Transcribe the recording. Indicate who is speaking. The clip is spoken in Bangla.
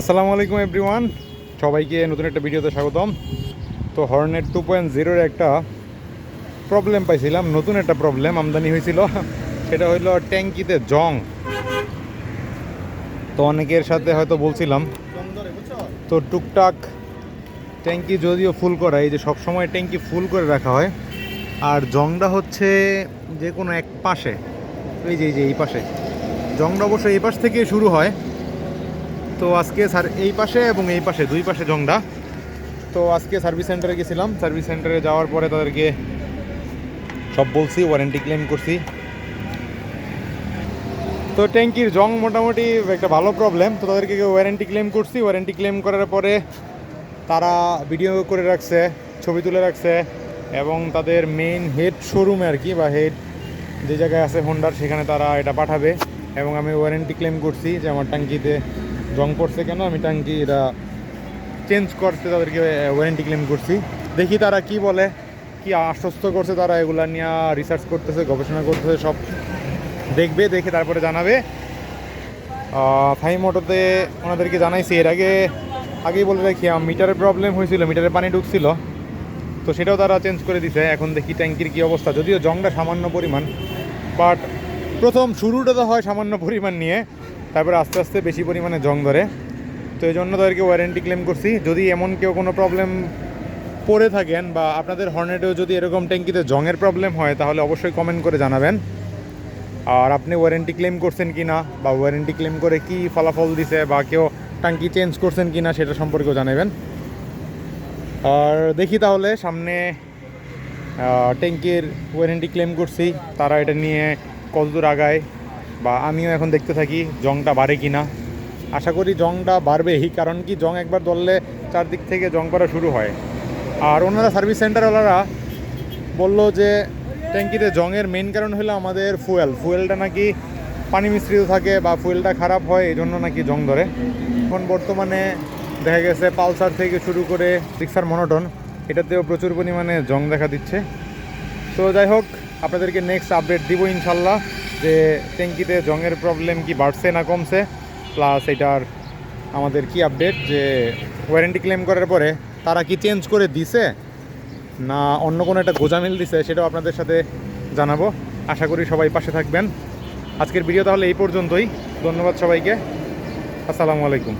Speaker 1: আসসালামু আলাইকুম এভরিওয়ান সবাইকে নতুন একটা ভিডিওতে স্বাগতম। তো হর্নেট টু পয়েন্ট জিরোর একটা প্রবলেম পাইছিলাম, নতুন একটা প্রবলেম আমদানি হয়েছিল। সেটা হইল ট্যাঙ্কিতে জং। তো অনেকের সাথে হয়তো বলছিলাম, তো টুকটাক ট্যাঙ্কি যদিও ফুল করা, এই যে সবসময় ট্যাঙ্কি ফুল করে রাখা হয়, আর জংটা হচ্ছে যে কোনো এক পাশে, এই যে এই যে এই পাশে। জংটা অবশ্যই এই পাশ থেকে শুরু হয় তো আজকে স্যার এই পাশে এবং এই পাশে, দুই পাশে জংটা তো আজকে সার্ভিস সেন্টারে গেছিলাম। সার্ভিস সেন্টারে যাওয়ার পরে তাদেরকে সব বলছি ওয়ারেন্টি ক্লেম করছি। তো ট্যাঙ্কির জং মোটামুটি একটা ভালো প্রবলেম তো তাদেরকে ওয়ারেন্টি ক্লেম করছি। ওয়ারেন্টি ক্লেম করার পরে তারা ভিডিও করে রাখছে, ছবি তুলে রাখছে এবং তাদের মেইন হেড শোরুমে আর কি, বা হেড যে জায়গায় আছে হোন্ডার সেখানে তারা এটা পাঠাবে। এবং আমি ওয়ারেন্টি ক্লেম করছি যে আমার ট্যাঙ্কিতে জং পড়ছে কেন? আমি ট্যাঙ্কি এটা চেঞ্জ করতে তাদেরকে ওয়ারেন্টি ক্লেম করছি। দেখি তারা কি বলে, কি আশ্বস্ত করছে তারা এগুলা নিয়ে রিসার্চ করতেছে, গবেষণা করতেছে, সব দেখবে, দেখে তারপরে জানাবে। ফাই মোটোতে ওনাদেরকে জানাইছি, এর আগে, আগেই বলে রাখি মিটারের প্রবলেম হয়েছিল, মিটারে পানি ঢুকছিল। তো সেটাও তারা চেঞ্জ করে দিছে, এখন দেখি ট্যাঙ্কির কী অবস্থা। যদিও জংটা সামান্য পরিমাণ বাট প্রথম শুরুটা তো হয় সামান্য পরিমাণ নিয়ে। তারপরে আস্তে আস্তে বেশি পরিমাণে জং ধরে। তো এই জন্য তাদেরকে ওয়ারেন্টি ক্লেম করছি। যদি এমন কেউ কোনো প্রবলেম পড়ে থাকেন বা আপনাদের হর্নেটেও যদি এরকম ট্যাঙ্কিতে জংয়ের প্রবলেম হয়, তাহলে অবশ্যই কমেন্ট করে জানাবেন। আর আপনি ওয়ারেন্টি ক্লেম করছেন কি না বা ওয়ারেন্টি ক্লেম করে কি ফলাফল দিছে বা কেউ ট্যাঙ্কি চেঞ্জ করছেন কি না সেটা সম্পর্কেও জানাবেন। আর দেখি তাহলে সামনে ট্যাঙ্কির ওয়ারেন্টি ক্লেম করছি। তারা এটা নিয়ে কতদূর আগায়? বা আমিও এখন দেখতে থাকি জংটা বাড়ে কি না আশা করি জংটা বাড়বেই, কারণ কি জং একবার দললে চারদিক থেকে জং পড়া শুরু হয়। আর ওনারা সার্ভিস সেন্টারওয়ালারা বলল যে, ট্যাঙ্কিতে জংয়ের মেন কারণ হলো আমাদের ফুয়েল ফুয়েলটা নাকি পানি মিশ্রিত থাকে বা ফুয়েলটা খারাপ হয় এই জন্য নাকি জং ধরে। এখন বর্তমানে দেখা গেছে পালসার থেকে শুরু করে সিক্সার মনোটন এটাতেও প্রচুর পরিমাণে জং দেখা দিচ্ছে। তো যাই হোক, আপনাদেরকে নেক্সট আপডেট দিব ইনশাল্লাহ। যে ট্যাঙ্কিতে জঙের প্রবলেম কি বাড়ছে না কমছে প্লাস এটার আমাদের কি আপডেট যে ওয়ারেন্টি ক্লেম করার পরে তারা কি চেঞ্জ করে দিছে, না অন্য কোনো একটা গোজামিল দিছে, সেটাও আপনাদের সাথে জানাব। আশা করি সবাই পাশে থাকবেন। আজকের ভিডিও তাহলে এই পর্যন্তই। ধন্যবাদ সবাইকে। আসসালামু আলাইকুম।